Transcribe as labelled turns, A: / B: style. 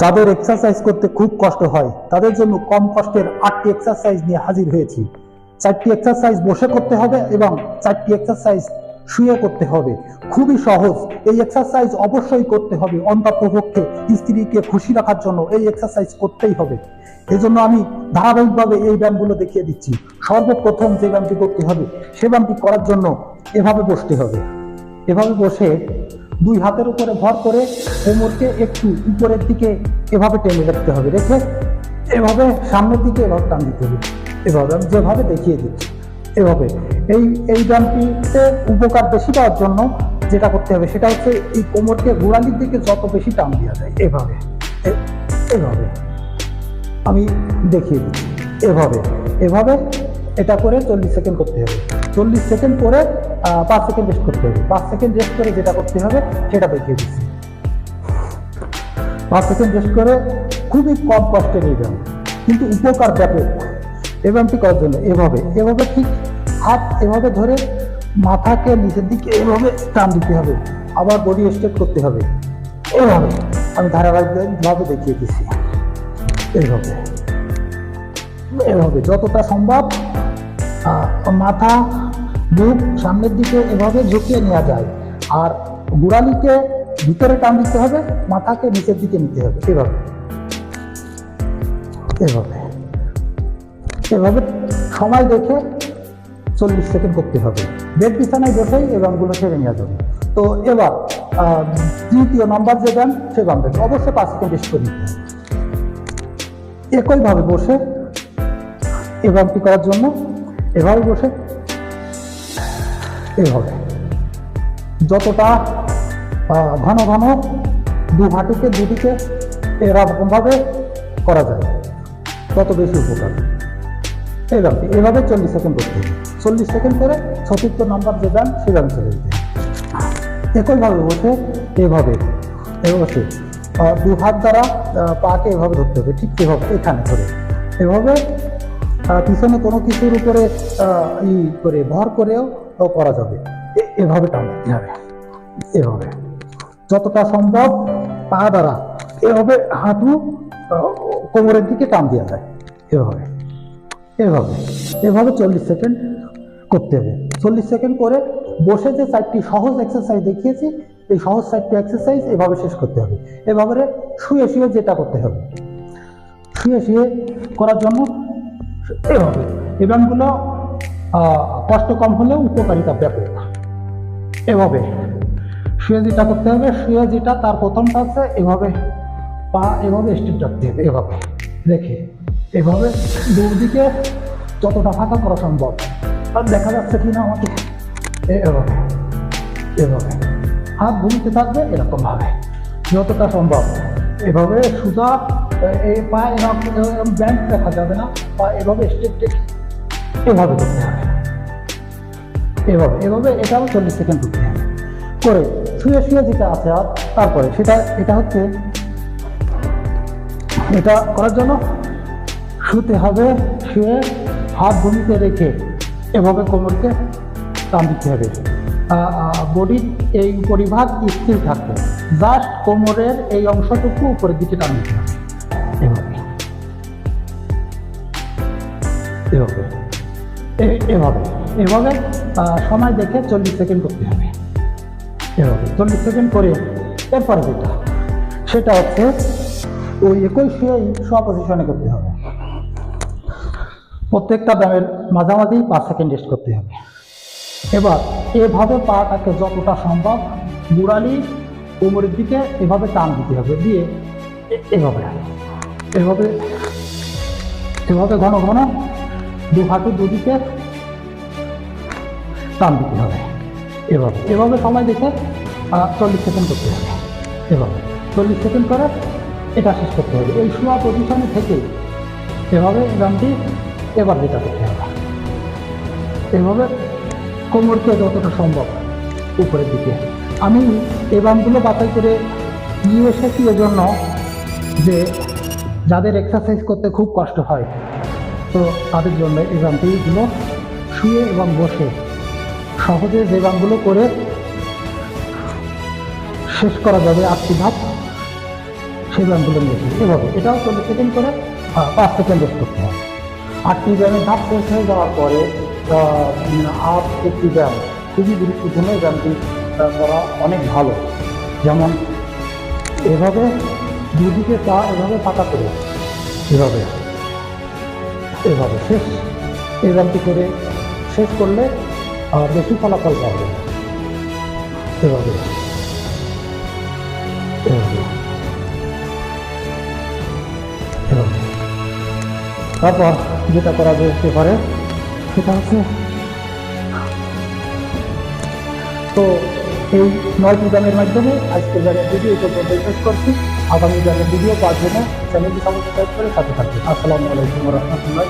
A: যাদের এক্সারসাইজ করতে খুব কষ্ট হয়, তাদের জন্য কম কষ্টের আটটি এক্সারসাইজ নিয়ে হাজির হয়েছি। চারটি এক্সারসাইজ বসে করতে হবে এবং চারটি এক্সারসাইজ শুয়ে করতে হবে। খুবই সহজ। এই এক্সারসাইজ অবশ্যই করতে হবে। অন্ততপক্ষে স্ত্রীকে খুশি রাখার জন্য এই এক্সারসাইজ করতেই হবে। এজন্য আমি ধারাবাহিকভাবে এই ব্যায়ামগুলো দেখিয়ে দিচ্ছি। সর্বপ্রথম যে ব্যায়ামটি করতে হবে, সে ব্যায়ামটি করার জন্য এভাবে বসতে হবে। এভাবে বসে দুই হাতের উপরে ভর করে কোমরকে একটু উপরের দিকে এভাবে টেনে রাখতে হবে রেখে এভাবে সামনের দিকে এভাবে টান দিতে হবে, এভাবে আমি যেভাবে দেখিয়ে দিচ্ছি, এভাবে। এই এই ব্যায়ামটিতে উপকার বেশি পাওয়ার জন্য যেটা করতে হবে সেটা হচ্ছে এই কোমরকে গোড়ালির দিকে যত বেশি টান দেওয়া যায়, এভাবে এভাবে। আমি দেখিয়ে দিচ্ছি, এভাবে এভাবে এটা করে চল্লিশ সেকেন্ড করতে হবে। চল্লিশ সেকেন্ড করে পাঁচ সেকেন্ড রেস্ট করতে হবে। পাঁচ সেকেন্ড রেস্ট করে যেটা করতে হবে, সেটা দেখিয়ে দিচ্ছি। পাঁচ সেকেন্ড রেস্ট করে খুবই কম কষ্টে নিয়ে যাবে। কিন্তু উপকার ব্যাপক। ব্যায়ামটি করার জন্য এভাবে এভাবে ঠিক হাত এভাবে ধরে মাথাকে নিচের দিকে এভাবে টান দিতে হবে। আবার বডি স্ট্রেট করতে হবে। এভাবে আমি ধারাবাহিকভাবে দেখিয়ে দিচ্ছি। এইভাবে এভাবে যতটা সম্ভব মাথা মুখ সামনের দিকে এভাবে ঝুঁকিয়ে নেওয়া যায়। আর গোড়ালিকে ভিতরে টান দিতে হবে, মাথাকে নিচের দিকে নিতে হবে। এভাবে। এভাবে। এভাবে সময় দেখে চল্লিশ সেকেন্ড করতে হবে। বেড বিছানায় বসেই এই ব্যায়ামগুলো সেরে নেওয়া যাবে। তো এবার তৃতীয় নম্বর যে ব্যায়াম, সে ব্যায়াম দেখে অবশ্যই পাঁচ সেকেন্ড রেস্ট করে নিতে একইভাবে বসে এই ব্যায়ামটি করার জন্য এভাবে বসে এভাবে যতটা ঘন ঘন দু হাঁটুকে দুদিকে এরকমভাবে করা যায়। তত বেশি উপকার। এই ব্যায়ামটি এভাবে চল্লিশ সেকেন্ড করতে হবে। চল্লিশ সেকেন্ড করে চতুর্থ নাম্বার যে ব্যায়াম সে ব্যায়াম চলে যেতে একইভাবে বসে, এভাবে বসে। দু হাত দ্বারা পাকে এভাবে ধরতে হবে, ঠিক এভাবে, এখানে ধরে। এভাবে পিছনে কোনো কিছুর উপরে ই করে, ভর করেও আহ, করা যাবে। এভাবে হবে এভাবে যতটা সম্ভব পা দ্বারা এভাবে হাঁটু কোমরের দিকে টান দেওয়া যায়। এভাবে এভাবে এভাবে চল্লিশ সেকেন্ড করতে হবে। চল্লিশ সেকেন্ড করে বসে যে চারটি সহজ এক্সারসাইজ দেখিয়েছি এই সহজ চারটি এক্সারসাইজ এভাবে শেষ করতে হবে। এভাবে শুয়ে শুয়ে যেটা করতে হবে। শুয়ে শুয়ে করার জন্য এভাবে। এই কষ্ট কম হলেও উপকারিতা ব্যাপক। এভাবে শুয়ে যেটা করতে হবে, শুয়ে যেটা তার প্রথমটা আছে, এভাবে পা, এভাবে স্টেপ রাখতে হবে এভাবে। রেখে এভাবে দুদিকে যতটা ফাঁকা করা সম্ভব। আর দেখা যাচ্ছে কি না আমাকে এভাবে এভাবে। হাত ভূমিতে থাকবে এরকম ভাবে যতটা সম্ভব। এভাবে সুতা এই পা এরকম ব্যান্ড দেখা যাবে না, পা এভাবে স্টেপ টেক এভাবে করতে হবে। এভাবে এভাবে এটাও চল্লিশ সেকেন্ড করতে হবে। করে শুয়ে শুয়ে যেটা আছে আর তারপরে সেটা, এটা হচ্ছে এটা করার জন্য শুতে হবে, শুয়ে হাত ভূমিতে রেখে এভাবে কোমরকে টান দিতে হবে। বডির এই পরিভাগ স্থির থাকবে। জাস্ট কোমরের এই অংশটুকু উপরের দিকে টান দিতে হবে। এভাবে। এভাবে। এভাবে। এভাবে সময় দেখে চল্লিশ সেকেন্ড করতে হবে। এভাবে চল্লিশ সেকেন্ড করে এরপরে যেটা সেটা হচ্ছে ওই একই শুয়েই পজিশনে করতে হবে। প্রত্যেকটা ব্যায়ামের মাঝামাঝি পাঁচ সেকেন্ড রেস্ট করতে হবে। এবার এভাবে পাটাকে যতটা সম্ভব গুড়ালি কোমরের দিকে এভাবে টান দিতে হবে, দিয়ে এভাবে এভাবে এভাবে ঘন ঘন দু হাঁটু দুদিকে টান দিতে হবে। এভাবে। এভাবে সময় দেখে চল্লিশ সেকেন্ড করতে হবে। এভাবে। চল্লিশ সেকেন্ড করে এটা শেষ করতে হবে। এই শোয়া পজিশনে থেকে এভাবে গানটি এবার যেটা করতে হবে। এভাবে কোমরকে যতটা সম্ভব উপরের দিকে। আমি এই ব্যায়ামগুলো বাছাই করে নিয়ে এসেছি এজন্য যে যাদের এক্সারসাইজ করতে খুব কষ্ট হয় তো তাদের জন্য এই ব্যায়ামটিগুলো শুয়ে এবং বসে। সহজে যে ব্যায়ামগুলো করে শেষ করা যাবে আটটি ধাপ, সেই ব্যায়ামগুলো নিয়েছি এভাবে। এটাও চল্লিশ সেকেন্ড করে পাঁচ সেকেন্ড রেস্ট করতে হয়। আটটি ব্যায়ামের ধাপ শেষ হয়ে যাওয়ার পরে আট একটি ব্যায়াম। খুবই গুরুত্বপূর্ণ এই ব্যায়ামটি করা অনেক ভালো। যেমন এভাবে দুদিকে পা এভাবে পাতা করে। এভাবে। এভাবে শেষ। ব্যায়ামটি করে শেষ করলে আর বেশি ফলাফল পাবে এভাবে। এভাবে। এভাবে। তারপর যেটা করা যেতে পারে সেটা হচ্ছে তো এই নয়টি গানের মাধ্যমে আজকের গানের ভিডিও পর্যন্ত শেষ করছি। আগামী গানের ভিডিও পাওয়ার জন্য চ্যানেলটি সাবস্ক্রাইব করে সাথে থাকবে আসসালামু আলাইকুম রহমতুল্লাহ